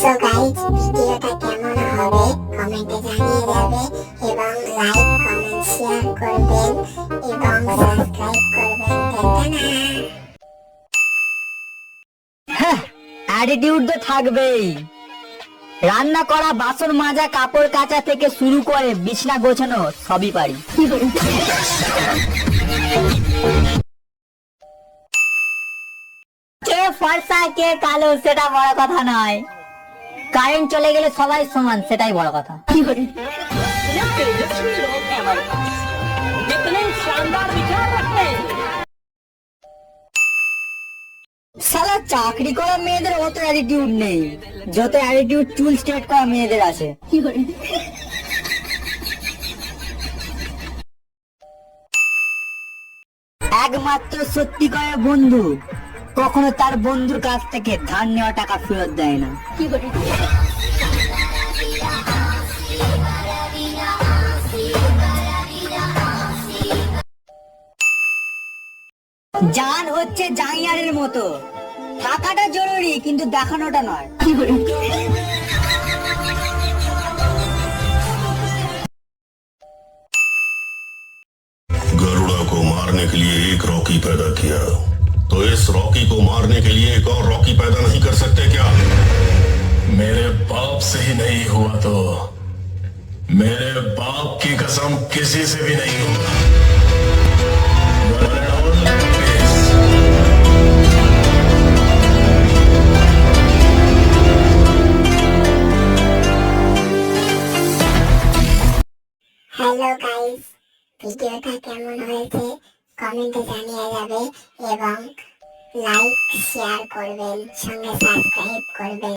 So guys ভিডিওটা কেমন হবে? কমেন্টে জানিয়ে যাবে এবং লাইক কমেন্ট শেয়ার করবেন এবং সাবস্ক্রাইব করবেন। অ্যাটিটিউড তো থাকবেই। রান্না করা বাসন মাজা, কাপড় কাচা থেকে শুরু করে বিছনা গোছানো সবই পারি। কে ফর্সা, কে কালো, সেটা বড় কথা নয়। কারেন্ট চলে গেলে সবাই সমান সেটাই বড় কথা। সালা চাকরি করা মেয়েদের অত অ্যাটিটিউড নেই। যত অ্যাটিটিউড চুল স্ট্রেট করা মেয়েদের আছে। একমাত্র সত্যিকার বন্ধু। কখনো তার বন্ধুর কাছ থেকে ধার নেওয়া টাকা ফেরত দেয় না জান হচ্ছে জাইয়ারের মতো থাকাটা জরুরি কিন্তু দেখানোটা নয় गरुड़ा को मारने के लिए एक रॉकी पैदा किया तो इस रॉकी को मारने के लिए एक और रॉकी पैदा नहीं कर सकते क्या मेरे बाप से ही नहीं हुआ तो मेरे बाप की कसम किसी से भी नहीं होगा One and only peace. Hello guys ভিডিওটা কেমন হয়েছে কমেন্টে জানিয়ে যাবে এবং লাইক শেয়ার করবেন সঙ্গে সাবস্ক্রাইব করবেন।